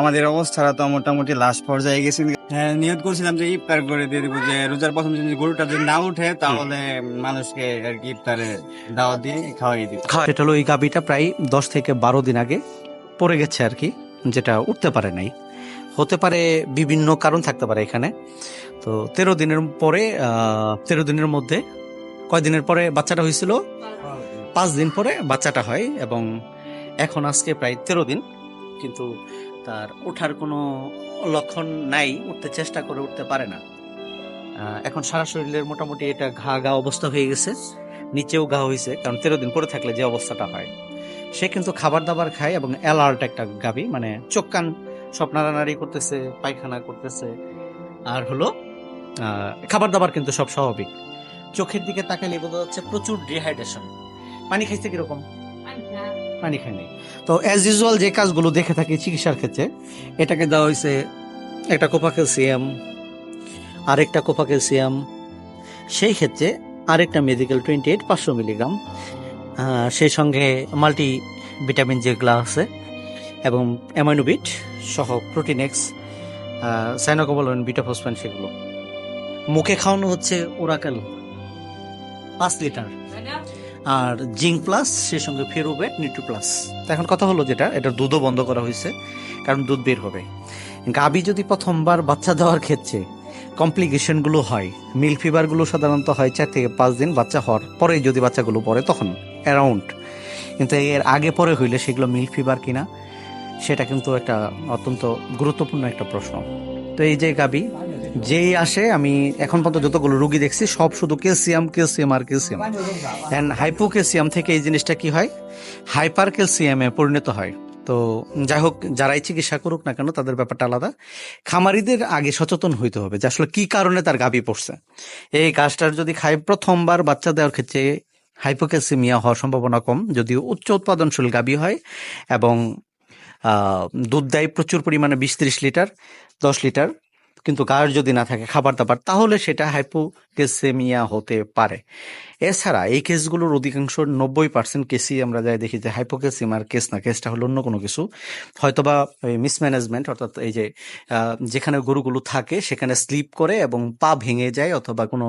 আমাদের অবস্থাটা তো মোটামুটি লাস্ট পর্যায়ে গেছি হ্যাঁ নিয়ত করছিলাম যে ইফতার করে দিয়ে দিব যে রোজার প্রথম দিন যদি গরুটা যদি না উঠে তাহলে মানুষকে আর কি ইফতারে দাওয়াত দিয়ে খাওয়াই দিব। সেটা হলো এই গাবিটা প্রায় দশ থেকে বারো দিন আগে পড়ে গেছে আর কি যেটা উঠতে পারে নাই। হতে পারে বিভিন্ন কারণ থাকতে পারে এখানে। তো তেরো দিনের পরে আহ, তেরো দিনের মধ্যে কয় দিনের পরে বাচ্চাটা হয়েছিল? পাঁচ দিন পরে বাচ্চাটা হয় এবং এখন আজকে প্রায় তেরো দিন কিন্তু তার ওঠার কোনো লক্ষণ নাই, উঠতে চেষ্টা করে উঠতে পারে না। এখন সারা শরীরের মোটামুটি এটা ঘা ঘা অবস্থা হয়ে গেছে, নিচেও ঘা হয়েছে কারণ তেরো দিন পরে থাকলে যে অবস্থাটা হয়। সে কিন্তু খাবার দাবার খায় এবং অ্যালার্ট একটা গাবি মানে চোখ কান সব নাড়ানাড়ি করতেছে, পায়খানা করতেছে। আর হলো খাবার দাবার কিন্তু সব স্বাভাবিক। চোখের দিকে তাকালে বোঝা যাচ্ছে প্রচুর ডিহাইড্রেশন পানি খাইছে কীরকম? পানি খায়নি তো অ্যাজ ইউজুয়াল যে কাজগুলো দেখে থাকি চিকিৎসার ক্ষেত্রে এটাকে দেওয়া হয়েছে একটা কোপা ক্যালসিয়াম আরেকটা কোপা ক্যালসিয়াম সেই ক্ষেত্রে আরেকটা মেডিকেল টোয়েন্টি এইট পাঁচশো মিলিগ্রাম সেই সঙ্গে মাল্টি ভিটামিন যেগুলো আছে এবং অ্যামাইনোবিট সহ প্রোটিনেক্স সাইনোকোবলন বিটাফসফান সেগুলো। মুখে খাওয়ানো হচ্ছে ওরাকেল পাঁচ লিটার। আর জিঙ্ক প্লাস সেই সঙ্গে ফেরোবেট নিট্রো প্লাস। এখন কথা হলো যেটা, এটা দুধও বন্ধ করা হয়েছে, কারণ দুধ বের হবে। গাবি যদি প্রথমবার বাচ্চা দেওয়ার ক্ষেত্রে কমপ্লিকেশনগুলো হয় মিল ফিভারগুলো সাধারণত হয় চার থেকে পাঁচ দিন বাচ্চা হওয়ার পরে যদি বাচ্চাগুলো পড়ে, তখন অ্যারাউন্ড। কিন্তু এর আগে পরে হইলে সেগুলো মিল ফিভার কিনা, সেটা কিন্তু একটা অত্যন্ত গুরুত্বপূর্ণ একটা প্রশ্ন। তো এই যে গাবি যেই আসে, আমি এখন পর্যন্ত যতগুলো রুগী দেখছি, সব শুধু ক্যালসিয়াম ক্যালসিয়াম আর ক্যালসিয়াম। অ্যান্ড হাইপোক্যালসিয়াম থেকে এই জিনিসটা কি হয়? হাইপার ক্যালসিয়ামে পরিণত হয়। তো যাই হোক, যারাই চিকিৎসা করুক না কেন, তাদের ব্যাপারটা আলাদা। খামারিদের আগে সচেতন হইতে হবে যে আসলে কি কারণে তার গাবি পড়ছে। এই গাছটার যদি খাই, প্রথমবার বাচ্চা দেওয়ার ক্ষেত্রে হাইপোক্যালসিমিয়া হওয়ার সম্ভাবনা কম। যদিও উচ্চ উৎপাদনশীল গাবি হয় এবং দুধ দেয় প্রচুর পরিমাণে বিশ ত্রিশ লিটার, দশ লিটার। কিন্তু গায়ের যদি না থাকে খাবার দাবার তাহলে সেটা হাইপোক্যালসেমিয়া হতে পারে। এছাড়া এই কেসগুলোর অধিকাংশ নব্বই পার্সেন্ট কেসই আমরা যাই দেখি যে হাইপোক্যালসিমার কেস না, কেসটা হলো অন্য কোনো কিছু। হয়তোবা মিসম্যানেজমেন্ট অর্থাৎ এই যে যেখানে গরুগুলো থাকে সেখানে স্লিপ করে এবং পা ভেঙে যায় অথবা কোনো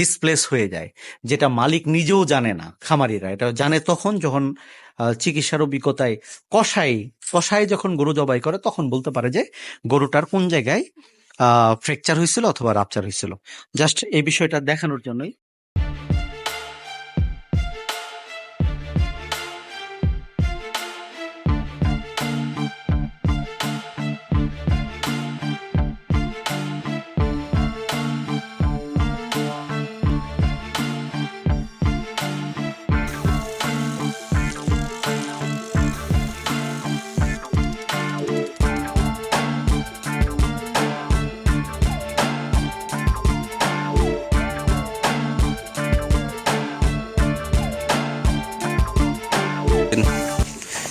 ডিসপ্লেস হয়ে যায়, যেটা মালিক নিজেও জানে না, খামারিরা। এটা জানে তখন যখন চিকিৎসার অভিজ্ঞতায় কষাই কষাই যখন গরু জবাই করে, তখন বলতে পারে যে গরুটার কোন জায়গায় ফ্র্যাকচার হয়েছিল অথবা রাপচার হয়েছিল। জাস্ট এই বিষয়টা দেখানোর জন্যই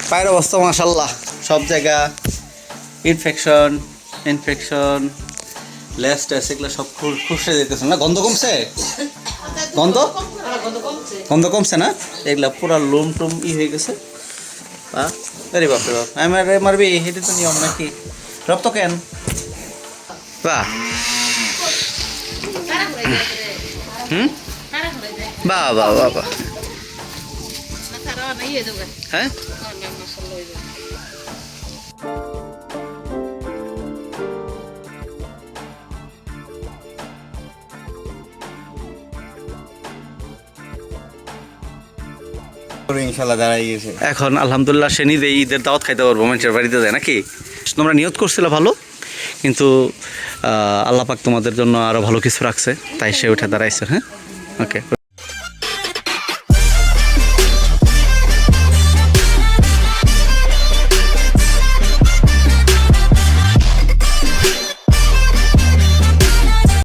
পায়ের অবস্থা মাসাল্লাহ সব জায়গা ইনফেকশন ইনফেকশন লেস টেস এগুলো সব খুশে যেতেছে না? গন্ধ কমছে? গন্ধ? গন্ধ কমছে না? এগুলা পুরা লোম টুম ই হয়ে গেছে। বাহ আরে বাপরে বাপ। আমি আরে মারবি এটা তো নিয়ম নাকি? রক্ত কেন? বাহ। হুম? বাহ বাহ বাহ বাহ। হ্যাঁ? গেছে। এখন আলহামদুলিল্লাহ সে নিজে ঈদের দাওয়াত খাইতে পারব মানুষের বাড়িতে যায় নাকি? তোমরা নিয়ত করছিল ভালো কিন্তু আহ, আল্লাহ পাক তোমাদের জন্য আরও ভালো কিছু রাখছে তাই সে উঠে দাঁড়াইছে হ্যাঁ? ওকে